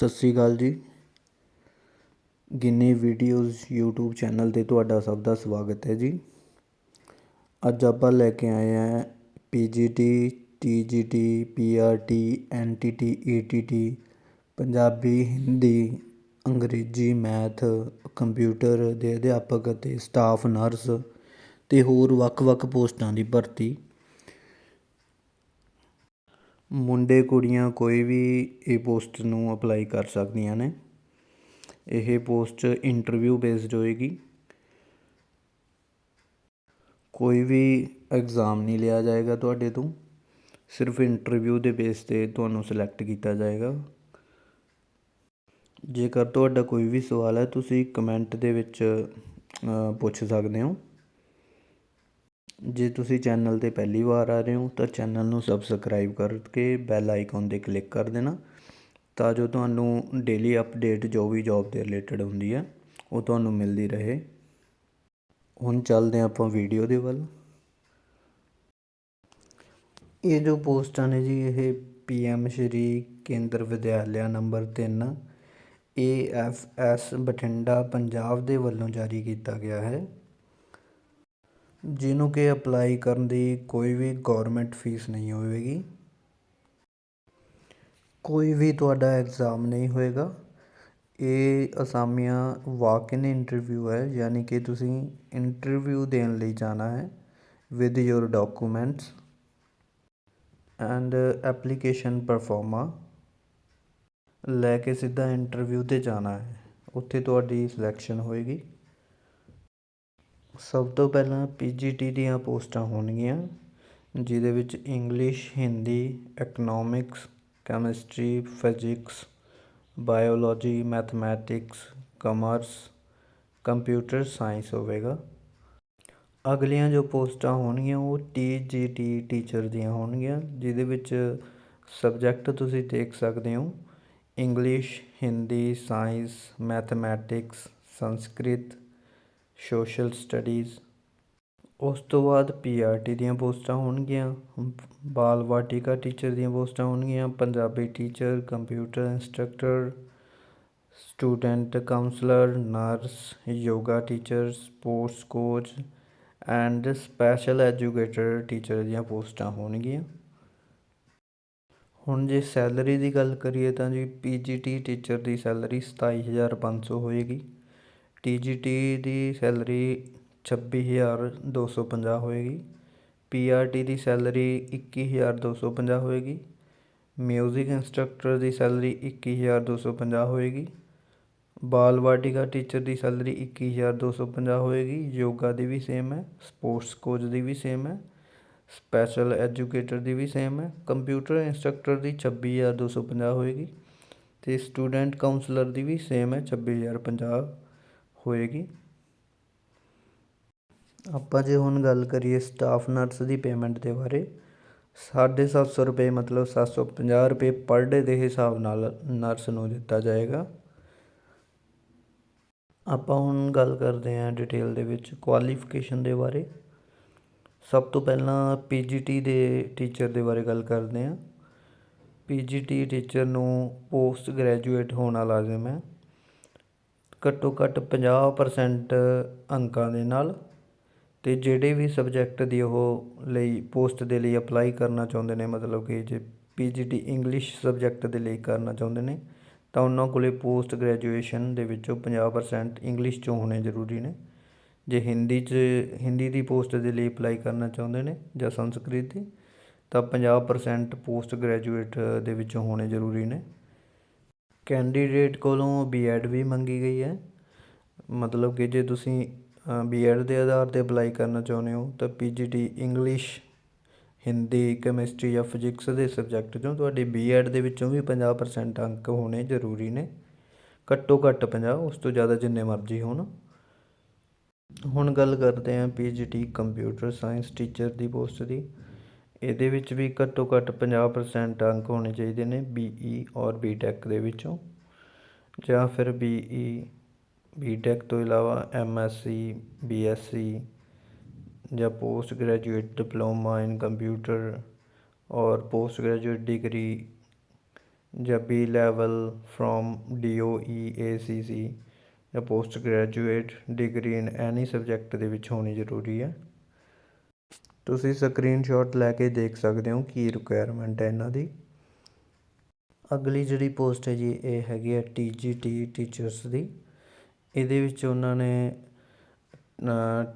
ਸਤਿ ਸ਼੍ਰੀ ਅਕਾਲ ਜੀ। Ginni videos YouTube channel 'ਤੇ ਤੁਹਾਡਾ ਸਭ ਦਾ ਸਵਾਗਤ ਹੈ ਜੀ। ਅੱਜ ਆਪਾਂ ਲੈ ਕੇ ਆਏ ਹਾਂ PGT TGT PRT NTT ETT Punjabi, Hindi, ਅੰਗਰੇਜ਼ੀ, ਮੈਥ, ਕੰਪਿਊਟਰ ਦੇ ਅਧਿਆਪਕ ਅਤੇ ਸਟਾਫ ਨਰਸ ਅਤੇ ਹੋਰ ਵੱਖ-ਵੱਖ ਪੋਸਟਾਂ ਦੀ ਭਰਤੀ। ਮੁੰਡੇ ਕੁੜੀਆਂ ਕੋਈ ਵੀ ਇਹ ਪੋਸਟ ਨੂੰ ਅਪਲਾਈ ਕਰ ਸਕਦੀਆਂ ਨੇ। ਇਹ ਪੋਸਟ ਇੰਟਰਵਿਊ ਬੇਸਡ ਹੋਏਗੀ। ਕੋਈ ਵੀ ਐਗਜ਼ਾਮ ਨਹੀਂ ਲਿਆ ਜਾਏਗਾ ਤੁਹਾਡੇ ਤੋਂ। ਸਿਰਫ ਇੰਟਰਵਿਊ ਦੇ ਬੇਸ 'ਤੇ ਤੁਹਾਨੂੰ ਸਿਲੈਕਟ ਕੀਤਾ ਜਾਏਗਾ। ਜੇਕਰ ਤੁਹਾਡਾ ਕੋਈ ਵੀ ਸਵਾਲ ਹੈ, ਤੁਸੀਂ ਕਮੈਂਟ ਦੇ ਵਿੱਚ ਪੁੱਛ ਸਕਦੇ ਹੋ। ਜੇ ਤੁਸੀਂ ਚੈਨਲ 'ਤੇ ਪਹਿਲੀ ਵਾਰ ਆ ਰਹੇ ਹੋ, ਤਾਂ ਚੈਨਲ ਨੂੰ ਸਬਸਕ੍ਰਾਈਬ ਕਰਕੇ ਬੈਲ ਆਈਕਨ 'ਤੇ ਕਲਿੱਕ ਕਰ ਦੇਣਾ। ਤਾਂ ਜੋ ਤੁਹਾਨੂੰ ਡੇਲੀ ਅਪਡੇਟ ਜੋ ਵੀ ਜੋਬ ਦੇ ਰਿਲੇਟਡ ਹੁੰਦੀ ਹੈ, ਉਹ ਤੁਹਾਨੂੰ ਮਿਲਦੀ ਰਹੇ। ਹੁਣ ਚੱਲਦੇ ਹਾਂ ਆਪਾਂ ਵੀਡੀਓ ਦੇ ਵੱਲ। ਇਹ ਜੋ ਪੋਸਟਾਂ ਨੇ ਜੀ, ਇਹ PM Shri Kendra Vidyalaya number 3 AFS Bathinda, Punjab ਦੇ ਵੱਲੋਂ ਜਾਰੀ ਕੀਤਾ ਗਿਆ ਹੈ। ਜਿਹਨੂੰ ਕਿ ਅਪਲਾਈ ਕਰਨ ਦੀ ਕੋਈ ਵੀ ਗੌਰਮੈਂਟ ਫੀਸ ਨਹੀਂ ਹੋਵੇਗੀ। ਕੋਈ ਵੀ ਤੁਹਾਡਾ ਐਗਜ਼ਾਮ ਨਹੀਂ ਹੋਏਗਾ। ਇਹ ਅਸਾਮੀਆਂ ਵਾਕ ਇਨ ਇੰਟਰਵਿਊ ਹੈ, ਯਾਨੀ ਕਿ ਤੁਸੀਂ ਇੰਟਰਵਿਊ ਦੇਣ ਲਈ ਜਾਣਾ ਹੈ with your documents and application proforma ਲੈ ਕੇ ਸਿੱਧਾ ਇੰਟਰਵਿਊ ਤੇ ਜਾਣਾ ਹੈ। ਉੱਥੇ ਤੁਹਾਡੀ ਸਿਲੈਕਸ਼ਨ ਹੋਏਗੀ। ਸਭ ਤੋਂ ਪਹਿਲਾਂ ਪੀ ਜੀ ਟੀ ਦੀਆਂ ਪੋਸਟਾਂ ਹੋਣਗੀਆਂ, ਜਿਹਦੇ ਵਿੱਚ English Hindi economics chemistry physics biology mathematics commerce computer science ਹੋਵੇਗਾ। ਅਗਲੀਆਂ ਜੋ ਪੋਸਟਾਂ ਹੋਣਗੀਆਂ, ਉਹ ਟੀ ਜੀ ਟੀ ਟੀਚਰ ਦੀਆਂ ਹੋਣਗੀਆਂ, ਜਿਹਦੇ ਵਿੱਚ ਸਬਜੈਕਟ ਤੁਸੀਂ ਦੇਖ ਸਕਦੇ ਹੋ English Hindi science mathematics Sanskrit social studies. ਉਸ ਤੋਂ ਬਾਅਦ ਪੀ ਆਰ ਟੀ ਦੀਆਂ ਪੋਸਟਾਂ ਹੋਣਗੀਆਂ, ਬਾਲ ਵਾਟਿਕਾ ਟੀਚਰ ਦੀਆਂ ਪੋਸਟਾਂ ਹੋਣਗੀਆਂ, Punjabi teacher, computer instructor, student counsellor, nurse, yoga teacher, sports coach and special educator teacher ਦੀਆਂ ਪੋਸਟਾਂ ਹੋਣਗੀਆਂ। ਹੁਣ ਜੇ ਸੈਲਰੀ ਦੀ ਗੱਲ ਕਰੀਏ ਤਾਂ ਜੀ ਪੀਜੀਟੀ ਟੀਚਰ ਦੀ ਸੈਲਰੀ 27500 ਹੋਏਗੀ। ਟੀ ਜੀ ਟੀ ਦੀ ਸੈਲਰੀ 26250 ਹੋਏਗੀ। ਪੀ ਆਰ ਟੀ ਦੀ ਸੈਲਰੀ 21250 ਹੋਏਗੀ। ਮਿਊਜ਼ਿਕ ਇੰਸਟ੍ਰਕਟਰ ਦੀ ਸੈਲਰੀ 21250 ਹੋਏਗੀ। ਬਾਲ ਵਾਟਿਕਾ ਟੀਚਰ ਦੀ ਸੈਲਰੀ 21250 ਹੋਏਗੀ। ਯੋਗਾ ਦੀ ਵੀ ਸੇਮ ਹੈ ਸਪੋਰਟਸ ਕੋਚ ਦੀ ਵੀ ਸੇਮ ਹੈ ਸਪੈਸ਼ਲ ਐਜੂਕੇਟਰ ਦੀ ਵੀ ਸੇਮ ਹੈ ਕੰਪਿਊਟਰ ਇੰਸਟ੍ਰਕਟਰ ਦੀ 26250 ਹੋਏਗੀ ਅਤੇ ਸਟੂਡੈਂਟ ਕਾਉਂਸਲਰ ਦੀ ਵੀ ਸੇਮ ਹੈ 26050 ਹੋਏਗੀ। ਆਪਾਂ ਜੇ ਹੁਣ ਗੱਲ ਕਰੀਏ ਸਟਾਫ ਨਰਸ ਦੀ ਪੇਮੈਂਟ ਦੇ ਬਾਰੇ 750 ਰੁਪਏ ਮਤਲਬ 750 ਰੁਪਏ ਪਰ ਡੇ ਦੇ ਹਿਸਾਬ ਨਾਲ ਨਰਸ ਨੂੰ ਦਿੱਤਾ ਜਾਏਗਾ। ਆਪਾਂ ਹੁਣ ਗੱਲ ਕਰਦੇ ਹਾਂ ਡਿਟੇਲ ਦੇ ਵਿੱਚ ਕੁਆਲੀਫਿਕੇਸ਼ਨ ਦੇ ਬਾਰੇ। ਸਭ ਤੋਂ ਪਹਿਲਾਂ ਪੀਜੀਟੀ ਦੇ ਟੀਚਰ ਦੇ ਬਾਰੇ ਗੱਲ ਕਰਦੇ ਹਾਂ। ਪੀਜੀਟੀ ਟੀਚਰ ਨੂੰ ਪੋਸਟ ਗ੍ਰੈਜੂਏਟ ਹੋਣਾ ਲਾਜ਼ਮ ਹੈ। ਘੱਟੋ ਘੱਟ 50% ਅੰਕਾਂ ਦੇ ਨਾਲ ਅਤੇ ਜਿਹੜੇ ਵੀ ਸਬਜੈਕਟ ਦੀ ਉਹ ਲਈ ਪੋਸਟ ਦੇ ਲਈ ਅਪਲਾਈ ਕਰਨਾ ਚਾਹੁੰਦੇ ਨੇ, ਮਤਲਬ ਕਿ ਜੇ ਪੀ ਜੀ ਡੀ ਇੰਗਲਿਸ਼ ਸਬਜੈਕਟ ਦੇ ਲਈ ਕਰਨਾ ਚਾਹੁੰਦੇ ਨੇ, ਤਾਂ ਉਹਨਾਂ ਕੋਲੇ ਪੋਸਟ ਗ੍ਰੈਜੂਏਸ਼ਨ ਦੇ ਵਿੱਚੋਂ 50% ਇੰਗਲਿਸ਼ ਚੋਂ ਹੋਣੇ ਜ਼ਰੂਰੀ ਨੇ। ਜੇ ਹਿੰਦੀ 'ਚ, ਹਿੰਦੀ ਦੀ ਪੋਸਟ ਦੇ ਲਈ ਅਪਲਾਈ ਕਰਨਾ ਚਾਹੁੰਦੇ ਨੇ ਜਾਂ ਸੰਸਕ੍ਰਿਤ ਦੀ ਤਾਂ 50% ਪੋਸਟ ਗ੍ਰੈਜੂਏਟ ਦੇ ਵਿੱਚੋਂ ਹੋਣੇ ਜ਼ਰੂਰੀ ਨੇ। ਕੈਂਡੀਡੇਟ ਕੋਲੋਂ ਬੀਐਡ ਵੀ ਮੰਗੀ ਗਈ ਹੈ। ਮਤਲਬ ਕਿ ਜੇ ਤੁਸੀਂ ਬੀਐਡ ਦੇ ਆਧਾਰ ਤੇ ਅਪਲਾਈ ਕਰਨਾ ਚਾਹੁੰਦੇ ਹੋ, ਤਾਂ ਪੀਜੀਟੀ ਇੰਗਲਿਸ਼ ਹਿੰਦੀ ਕੈਮਿਸਟਰੀ ਜਾਂ ਫਿਜ਼ਿਕਸ ਦੇ ਸਬਜੈਕਟ ਚੋਂ ਤੁਹਾਡੀ ਬੀਐਡ ਦੇ ਵਿੱਚੋਂ ਵੀ 50% ਅੰਕ ਹੋਣੇ ਜ਼ਰੂਰੀ ਨੇ। ਘੱਟੋ ਘੱਟ 50 ਉਸ ਤੋਂ ਜ਼ਿਆਦਾ ਜਿੰਨੇ ਮਰਜ਼ੀ ਹੋਣ। ਹੁਣ ਗੱਲ ਕਰਦੇ ਹਾਂ ਪੀਜੀਟੀ ਕੰਪਿਊਟਰ ਸਾਇੰਸ ਟੀਚਰ ਦੀ ਪੋਸਟ ਦੀ। ਇਹਦੇ ਵਿੱਚ ਵੀ ਘੱਟੋ ਘੱਟ 50% ਅੰਕ ਹੋਣੇ ਚਾਹੀਦੇ ਨੇ ਬੀ ਈ ਔਰ ਬੀ ਟੈਕ ਦੇ ਵਿੱਚੋਂ। ਜਾਂ ਫਿਰ ਬੀ ਈ ਬੀ ਟੈਕ ਤੋਂ ਇਲਾਵਾ ਐਮਐਸਸੀ ਸੀ ਜਾਂ post graduate diploma in computer ਔਰ ਪੋਸਟ ਗ੍ਰੈਜੂਏਟ ਡਿਗਰੀ ਜਾਂ B level from D O E A C C ਜਾਂ post graduate degree in any subject ਦੇ ਵਿੱਚ ਹੋਣੀ ਜ਼ਰੂਰੀ ਹੈ। ਤੁਸੀਂ ਸਕਰੀਨਸ਼ਾਟ ਲੈ ਕੇ ਦੇਖ ਸਕਦੇ ਹੋ ਕੀ ਰਿਕੁਆਇਰਮੈਂਟ ਹੈ ਇਹਨਾਂ ਦੀ। ਅਗਲੀ ਜਿਹੜੀ ਪੋਸਟ ਹੈ ਜੀ, ਇਹ ਹੈਗੀ ਹੈ ਟੀ ਜੀ ਟੀ ਟੀਚਰਸ ਦੀ। ਇਹਦੇ ਵਿੱਚ ਉਹਨਾਂ ਨੇ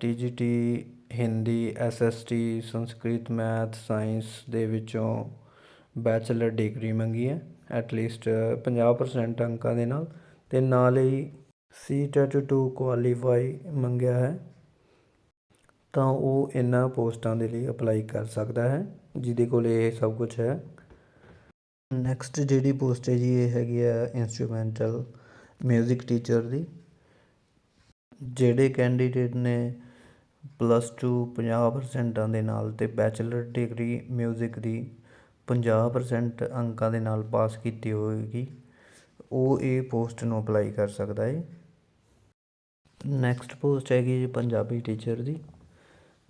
T G T Hindi S S T Sanskrit, math, science ਦੇ ਵਿੱਚੋਂ ਬੈਚਲਰ ਡਿਗਰੀ ਮੰਗੀ ਹੈ ਐਟ ਲੀਸਟ 50% ਅੰਕਾਂ ਦੇ ਨਾਲ। ਤੇ ਨਾਲ ਹੀ ਸੀ ਟੈਟ ਟੂ ਕੁਆਲੀਫਾਈ ਮੰਗਿਆ ਹੈ। ਤਾਂ ਉਹ ਇਹਨਾਂ ਪੋਸਟਾਂ ਦੇ ਲਈ ਅਪਲਾਈ ਕਰ ਸਕਦਾ ਹੈ, ਜਿਹਦੇ ਕੋਲ ਇਹ ਸਭ ਕੁਝ ਹੈ। ਨੈਕਸਟ ਜਿਹੜੀ ਪੋਸਟ ਹੈ ਜੀ, ਇਹ ਹੈਗੀ ਹੈ ਇੰਸਟਰੂਮੈਂਟਲ ਮਿਊਜ਼ਿਕ ਟੀਚਰ ਦੀ, ਜਿਹੜੇ ਕੈਂਡੀਡੇਟ ਨੇ ਪਲੱਸ 2 50% ਦੇ ਨਾਲ ਤੇ ਬੈਚਲਰ ਡਿਗਰੀ ਮਿਊਜ਼ਿਕ ਦੀ 50% ਅੰਕਾਂ ਦੇ ਨਾਲ ਪਾਸ ਕੀਤੀ ਹੋਵੇਗੀ ਉਹ ਇਹ ਪੋਸਟ ਨੂੰ ਅਪਲਾਈ ਕਰ ਸਕਦਾ ਹੈ। ਨੈਕਸਟ ਪੋਸਟ ਹੈਗੀ ਜੀ ਪੰਜਾਬੀ ਟੀਚਰ ਦੀ।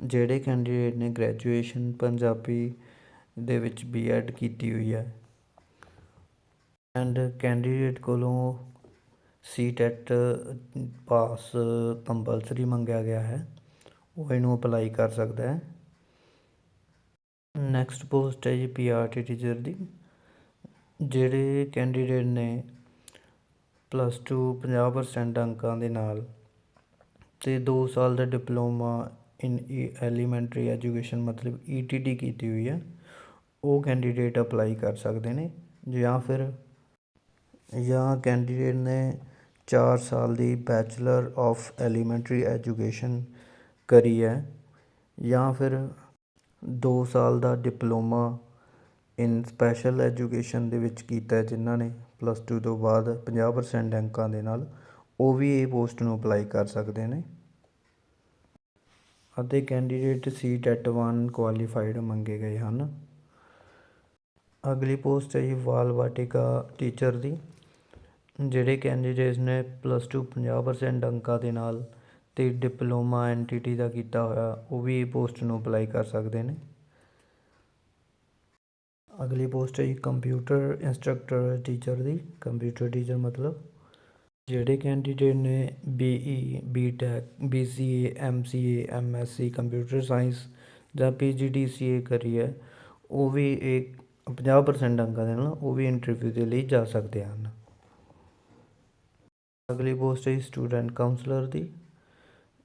ਜਿਹੜੇ ਕੈਂਡੀਡੇਟ ਨੇ ਗ੍ਰੈਜੂਏਸ਼ਨ ਪੰਜਾਬੀ ਦੇ ਵਿੱਚ ਬੀਐਡ ਕੀਤੀ ਹੋਈ ਹੈ। ਐਂਡ ਕੈਂਡੀਡੇਟ ਕੋਲੋਂ ਸੀ ਟੈਟ ਪਾਸ ਕੰਪਲਸਰੀ ਮੰਗਿਆ ਗਿਆ ਹੈ। ਉਹ ਇਹਨੂੰ ਅਪਲਾਈ ਕਰ ਸਕਦਾ ਹੈ। ਨੈਕਸਟ ਪੋਸਟ ਹੈ ਜੀ ਪੀਆਰਟੀ ਟੀਚਰ ਦੀ। ਜਿਹੜੇ ਕੈਂਡੀਡੇਟ ਨੇ ਪਲੱਸ 2 50% ਅੰਕਾਂ ਦੇ ਨਾਲ ਤੇ 2 ਸਾਲ ਦਾ ਡਿਪਲੋਮਾ ਇਨ ਐਲੀਮੈਂਟਰੀ ਐਜੂਕੇਸ਼ਨ ਮਤਲਬ ਈ ਟੀ ਈਟੀਟੀ ਕੀਤੀ ਹੋਈ ਹੈ। ਉਹ ਕੈਂਡੀਡੇਟ ਅਪਲਾਈ ਕਰ ਸਕਦੇ ਨੇ ਜਾਂ ਫਿਰ, ਜਾਂ ਕੈਂਡੀਡੇਟ ਨੇ ਚਾਰ ਸਾਲ ਦੀ ਬੈਚਲਰ ਆਫ ਐਲੀਮੈਂਟਰੀ ਐਜੂਕੇਸ਼ਨ ਕਰੀ ਹੈ ਜਾਂ ਫਿਰ 2 ਸਾਲ ਦਾ ਡਿਪਲੋਮਾ ਇਨ ਸਪੈਸ਼ਲ ਐਜੂਕੇਸ਼ਨ ਦੇ ਵਿੱਚ ਕੀਤਾ ਜਿਨ੍ਹਾਂ ਨੇ ਪਲੱਸ 2 ਤੋਂ ਬਾਅਦ 50% ਅੰਕਾਂ ਦੇ ਨਾਲ। ਉਹ ਵੀ ਇਹ ਪੋਸਟ ਨੂੰ ਅਪਲਾਈ ਕਰ ਸਕਦੇ ਨੇ। ਅਤੇ ਕੈਂਡੀਡੇਟ ਸੀ ਟੈਟ 1 ਕੁਆਲੀਫਾਈਡ ਮੰਗੇ ਗਏ ਹਨ। ਅਗਲੀ ਪੋਸਟ ਹੈ ਜੀ ਵਾਲ ਵਾਟਿਕਾ ਟੀਚਰ ਦੀ, ਜਿਹੜੇ ਕੈਂਡੀਡੇਟਸ ਨੇ ਪਲੱਸ 2 50% ਅੰਕਾਂ ਦੇ ਨਾਲ ਤੇ ਡਿਪਲੋਮਾ ਐਨਟੀਟੀ ਦਾ ਕੀਤਾ ਹੋਇਆ, ਉਹ ਵੀ ਇਹ ਪੋਸਟ ਨੂੰ ਅਪਲਾਈ ਕਰ ਸਕਦੇ ਨੇ। ਅਗਲੀ ਪੋਸਟ ਹੈ ਜੀ ਕੰਪਿਊਟਰ ਇੰਸਟ੍ਰਕਟਰ ਟੀਚਰ ਦੀ, ਕੰਪਿਊਟਰ ਟੀਚਰ ਮਤਲਬ ਜਿਹੜੇ ਕੈਂਡੀਡੇਟ ਨੇ B E B tech B C A M C A BCA MCA C computer science ਜਾਂ ਪੀ ਜੀ ਡੀ ਸੀ ਏ ਕਰੀ ਹੈ, ਉਹ ਵੀ ਇਹ ਪੰਜਾਹ ਪ੍ਰਸੈਂਟ ਅੰਕਾਂ ਦੇ ਨਾਲ ਉਹ ਵੀ ਇੰਟਰਵਿਊ ਦੇ ਲਈ ਜਾ ਸਕਦੇ ਹਨ। ਅਗਲੀ ਪੋਸਟ ਹੈ ਸਟੂਡੈਂਟ ਕਾਉਂਸਲਰ ਦੀ।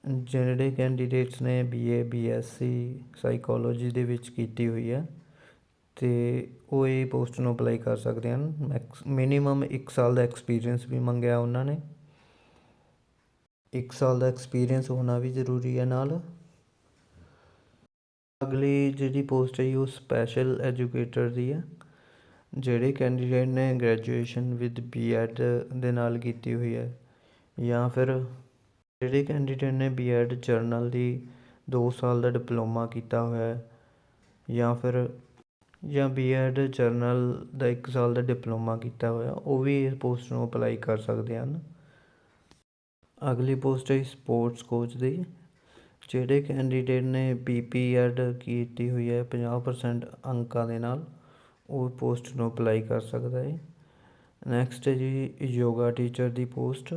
ਜਿਹੜੇ ਕੈਂਡੀਡੇਟਸ ਨੇ ਬੀਏ ਬੀਐਸਸੀ ਸਾਈਕੋਲੋਜੀ ਦੇ ਵਿੱਚ ਕੀਤੀ ਹੋਈ ਹੈ। ਅਤੇ ਉਹ ਇਹ ਪੋਸਟ ਨੂੰ ਅਪਲਾਈ ਕਰ ਸਕਦੇ ਹਨ। ਮੈਕਸ ਮਿਨੀਮਮ ਇੱਕ ਸਾਲ ਦਾ ਐਕਸਪੀਰੀਅੰਸ ਵੀ ਮੰਗਿਆ ਉਹਨਾਂ ਨੇ। ਇੱਕ ਸਾਲ ਦਾ ਐਕਸਪੀਰੀਅੰਸ ਹੋਣਾ ਵੀ ਜ਼ਰੂਰੀ ਹੈ ਨਾਲ। ਅਗਲੀ ਜਿਹੜੀ ਪੋਸਟ ਹੈ ਉਹ ਸਪੈਸ਼ਲ ਐਜੂਕੇਟਰ ਦੀ ਹੈ, ਜਿਹੜੇ ਕੈਂਡੀਡੇਟ ਨੇ ਗ੍ਰੈਜੂਏਸ਼ਨ ਵਿਦ ਬੀਐਡ ਦੇ ਨਾਲ ਕੀਤੀ ਹੋਈ ਹੈ। ਜਾਂ ਫਿਰ ਜਿਹੜੇ ਕੈਂਡੀਡੇਟ ਨੇ ਬੀਐਡ ਜਰਨਲ ਦੀ 2 ਸਾਲ ਦਾ ਡਿਪਲੋਮਾ ਕੀਤਾ ਹੋਇਆ ਹੈ, ਜਾਂ ਫਿਰ ਜਾਂ ਬੀਐਡ ਜਰਨਲ ਦਾ ਇੱਕ ਸਾਲ ਦਾ ਡਿਪਲੋਮਾ ਕੀਤਾ ਹੋਇਆ, ਉਹ ਵੀ ਇਸ ਪੋਸਟ ਨੂੰ ਅਪਲਾਈ ਕਰ ਸਕਦੇ ਹਨ। ਅਗਲੀ ਪੋਸਟ ਹੈ ਸਪੋਰਟਸ ਕੋਚ ਦੀ, ਜਿਹੜੇ ਕੈਂਡੀਡੇਟ ਨੇ ਬੀਪੀਐਡ ਕੀਤੀ ਹੋਈ ਹੈ 50% ਅੰਕਾਂ ਦੇ ਨਾਲ, ਉਹ ਪੋਸਟ ਨੂੰ ਅਪਲਾਈ ਕਰ ਸਕਦਾ ਹੈ। ਨੈਕਸਟ ਹੈ ਜੀ ਯੋਗਾ ਟੀਚਰ ਦੀ ਪੋਸਟ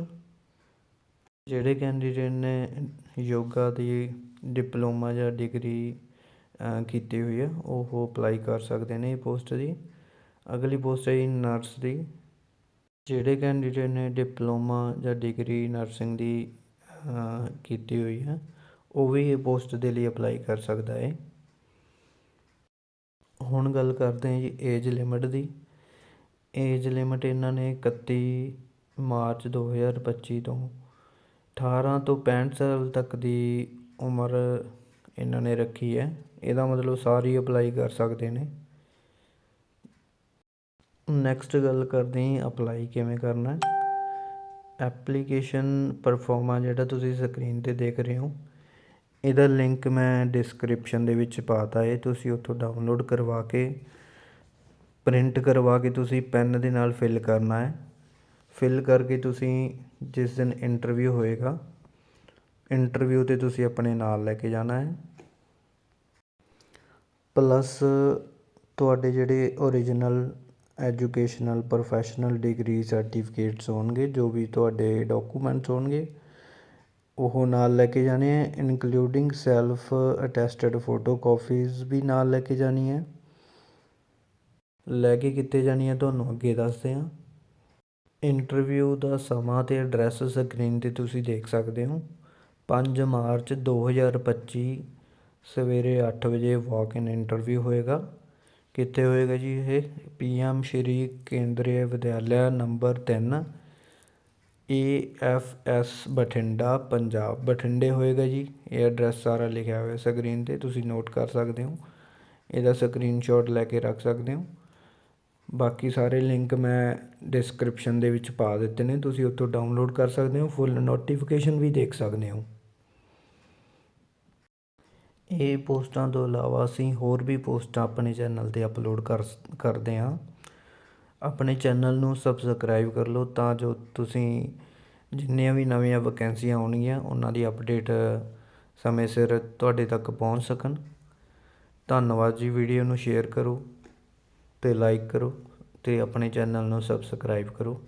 ਜਿਹੜੇ ਕੈਂਡੀਡੇਟ ਨੇ ਯੋਗਾ ਦੀ ਡਿਪਲੋਮਾ ਜਾਂ ਡਿਗਰੀ ਕੀਤੀ ਹੋਈ ਹੈ, ਉਹ ਅਪਲਾਈ ਕਰ ਸਕਦੇ ਨੇ ਇਹ ਪੋਸਟ ਦੀ। ਅਗਲੀ ਪੋਸਟ ਹੈ ਨਰਸ ਦੀ, ਜਿਹੜੇ ਕੈਂਡੀਡੇਟ ਨੇ ਡਿਪਲੋਮਾ ਜਾਂ ਡਿਗਰੀ ਨਰਸਿੰਗ ਦੀ ਕੀਤੀ ਹੋਈ ਹੈ, ਉਹ ਵੀ ਇਹ ਪੋਸਟ ਦੇ ਲਈ ਅਪਲਾਈ ਕਰ ਸਕਦਾ ਹੈ। ਹੁਣ ਗੱਲ ਕਰਦੇ ਹਾਂ ਜੀ ਏਜ ਲਿਮਿਟ ਦੀ। ਏਜ ਲਿਮਿਟ ਇਹਨਾਂ ਨੇ 31 ਮਾਰਚ 2025 ਤੋਂ 18 ਤੋਂ 65 ਸਾਲ ਤੱਕ ਦੀ ਉਮਰ ਇਹਨਾਂ ਨੇ ਰੱਖੀ ਹੈ। ਇਹਦਾ ਮਤਲਬ ਸਾਰੇ ਅਪਲਾਈ ਕਰ ਸਕਦੇ ਨੇ। ਨੈਕਸਟ ਗੱਲ ਕਰਦੇ ਹਾਂ ਅਪਲਾਈ ਕਿਵੇਂ ਕਰਨਾ। ਐਪਲੀਕੇਸ਼ਨ ਪਰਫਾਰਮਾ ਜਿਹੜਾ ਤੁਸੀਂ ਸਕਰੀਨ ਤੇ ਦੇਖ ਰਹੇ ਹੋ, ਇਹਦਾ ਲਿੰਕ ਮੈਂ ਡਿਸਕ੍ਰਿਪਸ਼ਨ ਦੇ ਵਿੱਚ ਪਾਤਾ ਹੈ ਤੁਸੀਂ ਉੱਥੋਂ ਡਾਊਨਲੋਡ ਕਰਵਾ ਕੇ ਪ੍ਰਿੰਟ ਕਰਵਾ ਕੇ ਤੁਸੀਂ ਪੈਨ ਦੇ ਨਾਲ ਫਿਲ ਕਰਨਾ ਹੈ ਫਿਲ ਕਰਕੇ ਤੁਸੀਂ ਜਿਸ ਦਿਨ ਇੰਟਰਵਿਊ ਹੋਏਗਾ ਇੰਟਰਵਿਊ ਤੇ ਤੁਸੀਂ ਆਪਣੇ ਨਾਲ ਲੈ ਕੇ ਜਾਣਾ ਹੈ ਪਲੱਸ ਤੁਹਾਡੇ ਜਿਹੜੇ original educational professional degree certificates ਹੋਣਗੇ, ਜੋ ਵੀ ਤੁਹਾਡੇ ਡਾਕੂਮੈਂਟਸ ਹੋਣਗੇ, ਉਹ ਨਾਲ ਲੈ ਕੇ ਜਾਣੇ ਹੈ including self attested photo copies ਵੀ ਨਾਲ ਲੈ ਕੇ ਜਾਣੀ ਹੈ। ਲੈ ਕੇ ਕਿੱਥੇ ਜਾਣੀ ਹੈ ਤੁਹਾਨੂੰ ਅੱਗੇ ਦੱਸਦੇ ਹਾਂ। ਇੰਟਰਵਿਊ ਦਾ ਸਮਾਂ ਅਤੇ ਐਡਰੈਸ ਸਕਰੀਨ 'ਤੇ ਤੁਸੀਂ ਦੇਖ ਸਕਦੇ ਹੋ। 5 ਮਾਰਚ 2025 ਸਵੇਰੇ ਅੱਠ ਵਜੇ ਵਾਕ ਇਨ ਇੰਟਰਵਿਊ ਹੋਏਗਾ। ਕਿੱਥੇ ਹੋਏਗਾ ਜੀ ਇਹ? ਪੀ ਐੱਮ ਸ਼੍ਰੀ ਕੇਂਦਰੀ ਵਿਦਿਆਲਿਆ ਨੰਬਰ ਤਿੰਨ A F S Bathinda, Punjab. ਬਠਿੰਡੇ ਹੋਏਗਾ ਜੀ। ਇਹ ਐਡਰੈਸ ਸਾਰਾ ਲਿਖਿਆ ਹੋਇਆ ਸਕਰੀਨ 'ਤੇ। ਤੁਸੀਂ ਨੋਟ ਕਰ ਸਕਦੇ ਹੋ। ਇਹਦਾ ਸਕਰੀਨਸ਼ਾਟ ਲੈ ਕੇ ਰੱਖ ਸਕਦੇ ਹੋ। ਬਾਕੀ ਸਾਰੇ ਲਿੰਕ ਮੈਂ ਡਿਸਕ੍ਰਿਪਸ਼ਨ ਦੇ ਵਿੱਚ ਪਾ ਦਿੱਤੇ ਨੇ। ਤੁਸੀਂ ਉੱਥੋਂ ਡਾਊਨਲੋਡ ਕਰ ਸਕਦੇ ਹੋ। ਫੁੱਲ ਨੋਟੀਫਿਕੇਸ਼ਨ ਵੀ ਦੇਖ ਸਕਦੇ ਹੋ। ਇਹ ਪੋਸਟਾਂ ਤੋਂ ਇਲਾਵਾ ਅਸੀਂ ਹੋਰ ਵੀ ਪੋਸਟਾਂ ਆਪਣੇ ਚੈਨਲ ਤੇ ਅਪਲੋਡ ਕਰ ਕਰਦੇ ਹਾਂ। ਆਪਣੇ ਚੈਨਲ ਨੂੰ ਸਬਸਕ੍ਰਾਈਬ ਕਰ ਲਓ ਤਾਂ ਜੋ ਤੁਸੀਂ ਜਿੰਨੀਆਂ ਵੀ ਨਵੀਆਂ ਵੈਕੈਂਸੀਆਂ ਆਉਣਗੀਆਂ, ਉਹਨਾਂ ਦੀ ਅਪਡੇਟ ਸਮੇਂ ਸਿਰ ਤੁਹਾਡੇ ਤੱਕ ਪਹੁੰਚ ਸਕਣ। ਧੰਨਵਾਦ ਜੀ ਵੀਡੀਓ ਨੂੰ ਸ਼ੇਅਰ ਕਰੋ ਅਤੇ ਲਾਈਕ ਕਰੋ ਅਤੇ ਆਪਣੇ ਚੈਨਲ ਨੂੰ ਸਬਸਕ੍ਰਾਈਬ ਕਰੋ।